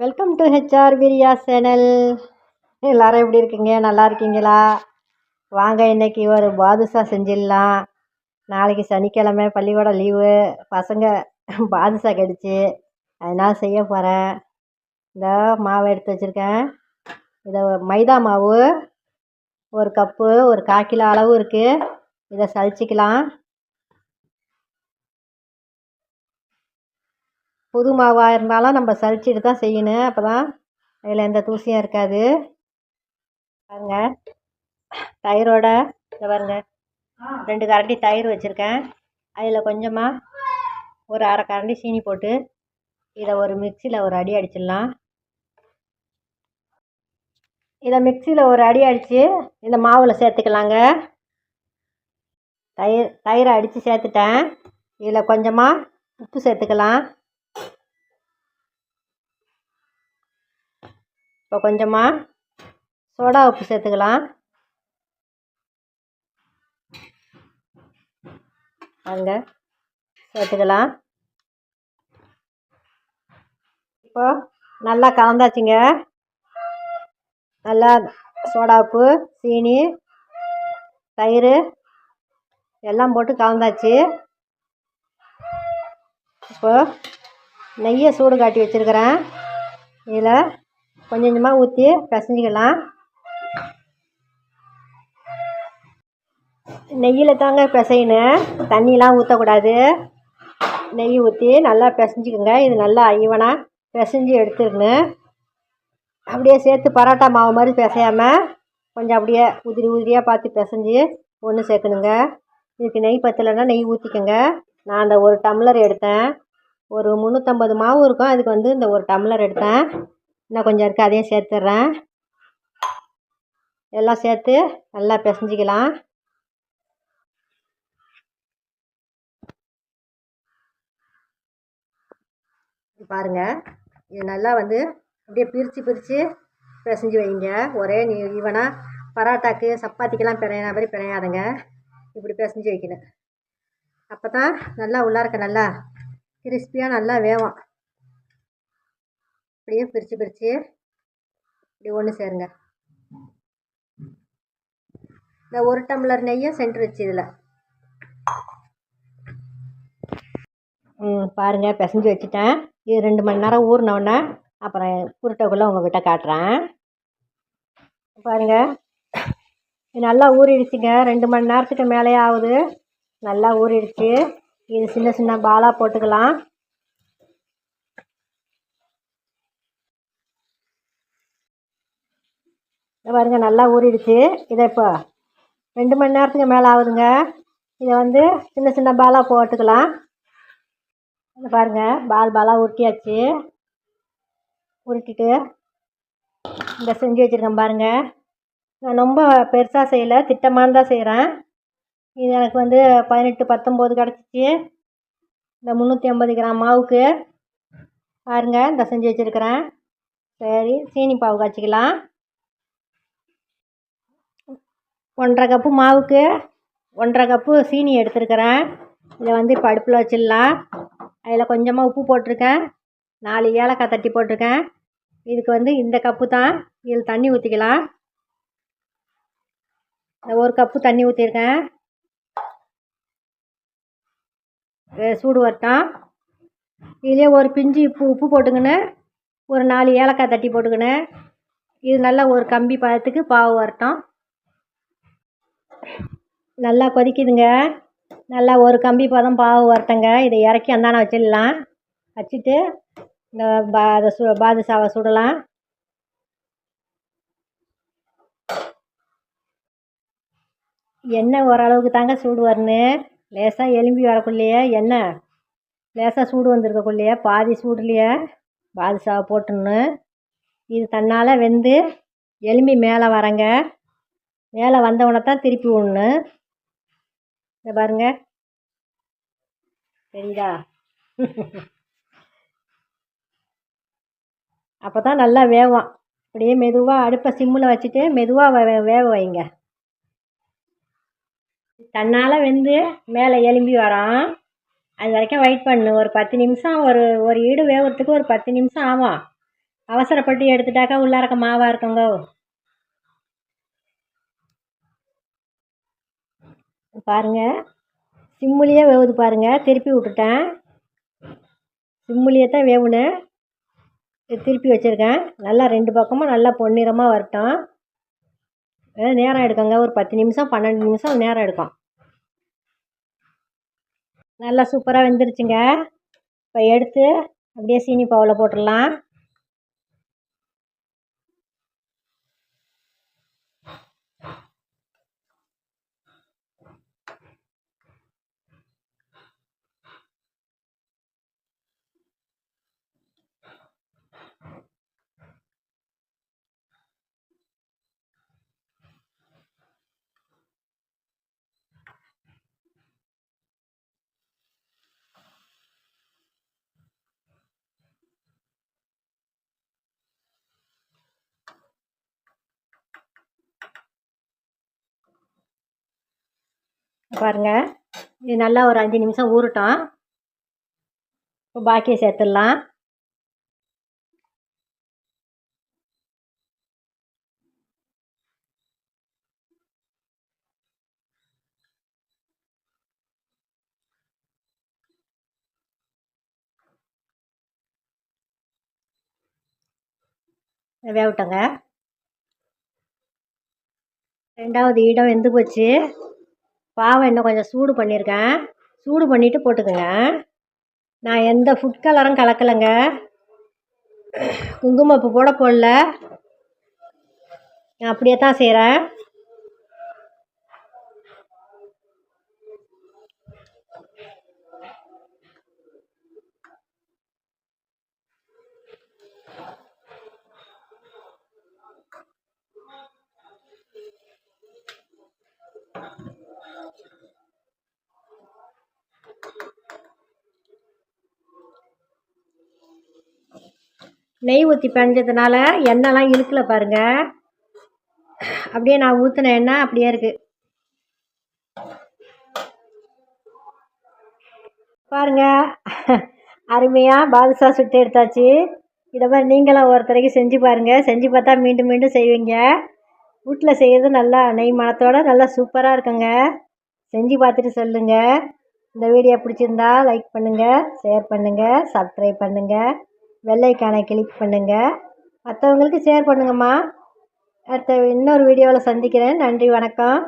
Welcome to HR Priya channel எல்லாரும் எப்படி இருக்கீங்க? நல்லா இருக்கீங்களா? வாங்க இன்னைக்கு ஒரு பாதுஷா செஞ்சிடலாம். நாளைக்கு சனிக்கிழமை பள்ளிக்கூடம் லீவு பசங்க பாதுஷா கடிச்சு. அதனால் செய்ய போகிறேன் இந்த மாவு எடுத்து வச்சுருக்கேன். இதை மைதா மாவு. ஒரு கப்பு ஒரு கால் கிலோ அளவு இருக்குது இதை சலிச்சிக்கலாம். புது மாவாக இருந்தாலும் நம்ம சளிச்சிட்டு தான் செய்யணும். அப்போ தான் அதில் எந்த தூசியும் இருக்காது. பாருங்க. தயிரோட இதை பாருங்க. ரெண்டு கரண்டி தயிர் வச்சுருக்கேன். அதில் கொஞ்சமாக ஒரு அரை கரண்டி சீனி போட்டு இதை ஒரு மிக்சியில் ஒரு அடி அடிச்சிடலாம். இதை மிக்சியில் ஒரு அடி அடித்து இந்த மாவில் சேர்த்துக்கலாங்க. தயிர் தயிரை அடித்து சேர்த்துட்டேன். இதில் கொஞ்சமாக உப்பு சேர்த்துக்கலாம். இப்போ கொஞ்சமாக சோடா உப்பு சேர்த்துக்கலாம். அங்க சேர்த்துக்கலாம். இப்போ நல்லா கலந்தாச்சுங்க. நல்லா சோடா உப்பு சீனி தயிர் எல்லாம் போட்டு கலந்தாச்சு. இப்போ நெய்யை சூடு காட்டி வச்சுருக்கிறேன். இதில் கொஞ்சம் கொஞ்சமாக ஊற்றி பிசைஞ்சிக்கலாம். நெய்யில் தாங்க பிசையணும். தண்ணிலாம் ஊற்றக்கூடாது நெய் ஊற்றி நல்லா பிசைஞ்சிக்கோங்க. இது நல்லா ஈவனாக பிசைஞ்சு எடுத்துக்கணும் அப்படியே சேர்த்து பரோட்டா மாவு மாதிரி பிசையாமல் கொஞ்சம் அப்படியே உதிரி உதிரியாக பார்த்து பிசைஞ்சு ஒன்று சேர்க்கணுங்க. இதுக்கு நெய் பத்தலைன்னா நெய் ஊற்றிக்கோங்க நான் அந்த ஒரு டம்ளர் எடுத்தேன். ஒரு முந்நூற்றம்பது மாவு இருக்கும். அதுக்கு வந்து இந்த ஒரு டம்ளர் எடுத்தேன். இன்னும் கொஞ்சம் இருக்குது அதையும் சேர்த்துட்றேன் எல்லாம் சேர்த்து நல்லா பிசைஞ்சிக்கலாம். பாருங்கள் இது நல்லா வந்து அப்படியே பிரித்து பிரித்து பிசைஞ்சு வைங்க. ஒரே நீ ஈவனாக பரோட்டாக்கு சப்பாத்திக்கெல்லாம் பிணையின மாதிரி பிணையாதுங்க. இப்படி பிசைஞ்சு வைக்கணும். அப்போ தான் நல்லா உள்ளார்க்க நல்லா கிறிஸ்பியாக நல்லா வேகும் அப்படியே பிரித்து பிரித்து இப்படி ஒன்று சேருங்க. இந்த ஒரு டம்ளர் நெய்யை சென்ட்ரு வச்சு இதில். ம் பாருங்கள் பிசைஞ்சு வச்சுட்டேன். இது ரெண்டு மணி நேரம் ஊறினோடனே அப்புறம் உருட்டைக்குள்ளே உங்ககிட்ட காட்டுறேன். பாருங்கள் இது நல்லா ஊறிடுச்சுங்க. ரெண்டு மணி நேரத்துக்கு மேலேயே ஆகுது நல்லா ஊறிடுச்சு. இது சின்ன சின்ன பாலாக போட்டுக்கலாம். பாருங்கள் நல்லா ஊறிடுச்சு. இதை இப்போ ரெண்டு மணி நேரத்துக்கு மேலே ஆகுதுங்க. இதை வந்து சின்ன சின்ன பாலாக போட்டுக்கலாம். இதை பாருங்கள் பால் பாலாக உருட்டியாச்சு. உருட்டிட்டு இந்த செஞ்சு வச்சுருக்கேன் பாருங்கள் நான் ரொம்ப பெருசாக செய்யலை திட்டமாக தான் செய்கிறேன் இது எனக்கு வந்து பதினெட்டு பத்தொம்போது கிடச்சிச்சு. இந்த முந்நூற்றி ஐம்பது கிராம் மாவுக்கு பாருங்கள் இந்த செஞ்சு வச்சுருக்கிறேன். சரி சீனி பாவு காய்ச்சிக்கலாம். ஒன்றரை கப்பு மாவுக்கு ஒன்றரை கப்பு சீனி எடுத்துருக்கிறேன். இதை வந்து இப்போ அடுப்பில் வச்சிடலாம். அதில் கொஞ்சமாக உப்பு போட்டிருக்கேன். நாலு ஏலக்காய் தட்டி போட்டிருக்கேன். இதுக்கு வந்து இந்த கப்பு தான். இதில் தண்ணி ஊற்றிக்கலாம் இந்த ஒரு கப்பு தண்ணி ஊற்றிருக்கேன் சூடு வரட்டும். இதிலே ஒரு பிஞ்சு உப்பு உப்பு போட்டுக்கின்னு ஒரு நாலு ஏலக்காய் தட்டி போட்டுக்கின்னு இது நல்லா ஒரு கம்பி பழத்துக்கு பாவு வரட்டும். நல்லா கொதிக்குதுங்க. நல்லா ஒரு கம்பி பதம் பாவு வரட்டங்க இதை இறக்கி அந்தான வச்சிடலாம். வச்சுட்டு இந்த பா அதை சு பாதுஷாவை சுடலாம். எண்ணெய் ஓரளவுக்கு தாங்க சூடு வரணும் லேசாக எலும்பி வரக்குள்ளேயே எண்ணெய். லேசாக சூடு வந்திருக்கக்குள்ளேயே பாதி சூடுலையே பாதுஷாவை போட்டுன்னு. இது தன்னால் வெந்து எலும்பி மேலே வரங்க. மேலே வந்தவுடனே தான் திருப்பி விடணும் இதை பாருங்க. தெரியுதா? அப்போ தான் நல்லா வேகும். அப்படியே மெதுவாக அடுப்பை சிம்மில் வச்சுட்டு மெதுவாக வே வேக வைங்க. தன்னால் வெந்து மேலே எலும்பி வரோம் அது வரைக்கும் வெயிட் பண்ணு. ஒரு பத்து நிமிஷம் ஒரு ஒரு ஈடு வேகிறதுக்கு ஒரு பத்து நிமிஷம் ஆகும். அவசரப்பட்டு எடுத்துட்டாக்கா உள்ளாரக்க மாவாக இருக்குங்க. பாருங்க. சிம்முலேயே வேவுது பாருங்கள் திருப்பி விட்டுட்டேன். சிம்முலேயே தான் வேவுனேன் திருப்பி வச்சுருக்கேன். நல்லா ரெண்டு பக்கமும் நல்லா பொன்னிறமாக வரட்டும். நேரம் எடுக்குங்க. ஒரு பத்து நிமிஷம் பன்னெண்டு நிமிஷம் நேரம் எடுக்கும். நல்லா சூப்பராக வெந்துருச்சுங்க. இப்போ எடுத்து அப்படியே சீனி பாவில் போட்டுடலாம். பாருங்க. இது நல்லா ஒரு அஞ்சு நிமிஷம் ஊறட்டும். இப்போ பாக்கியை சேர்த்துடலாம். வேகட்டங்க. ரெண்டாவது இடம் வெந்து போச்சு. பாவம் இன்னும் கொஞ்சம் சூடு பண்ணியிருக்கேன் சூடு பண்ணிவிட்டு போட்டுக்கோங்க. நான் எந்த ஃபுட் கலரும் கலக்கலைங்க. குங்குமப்பூ போட போடல. நான் அப்படியே தான் செய்கிறேன் நெய் ஊற்றி பிணைஞ்சதுனால எண்ணெய்லாம் இழுக்கல பாருங்க. அப்படியே நான் ஊற்றின எண்ணெய் அப்படியே இருக்குது பாருங்க. அருமையாக பாதுஷா சுட்டு எடுத்தாச்சு. இதை மாதிரி நீங்களும் ஒருத்தரைக்கு செஞ்சு பாருங்கள் செஞ்சு பார்த்தா மீண்டும் மீண்டும் செய்வீங்க. வீட்டில் செய்கிறது நல்லா நெய் மனத்தோட நல்லா சூப்பராக இருக்குங்க. செஞ்சு பார்த்துட்டு சொல்லுங்கள் இந்த வீடியோ பிடிச்சிருந்தா லைக் பண்ணுங்கள் ஷேர் பண்ணுங்கள் சப்ஸ்கிரைப் பண்ணுங்கள் வெள்ளைக்கானை கிளிக் பண்ணுங்கள் மற்றவங்களுக்கு ஷேர் பண்ணுங்கம்மா. அடுத்த இன்னொரு வீடியோவில் சந்திக்கிறேன். நன்றி வணக்கம்.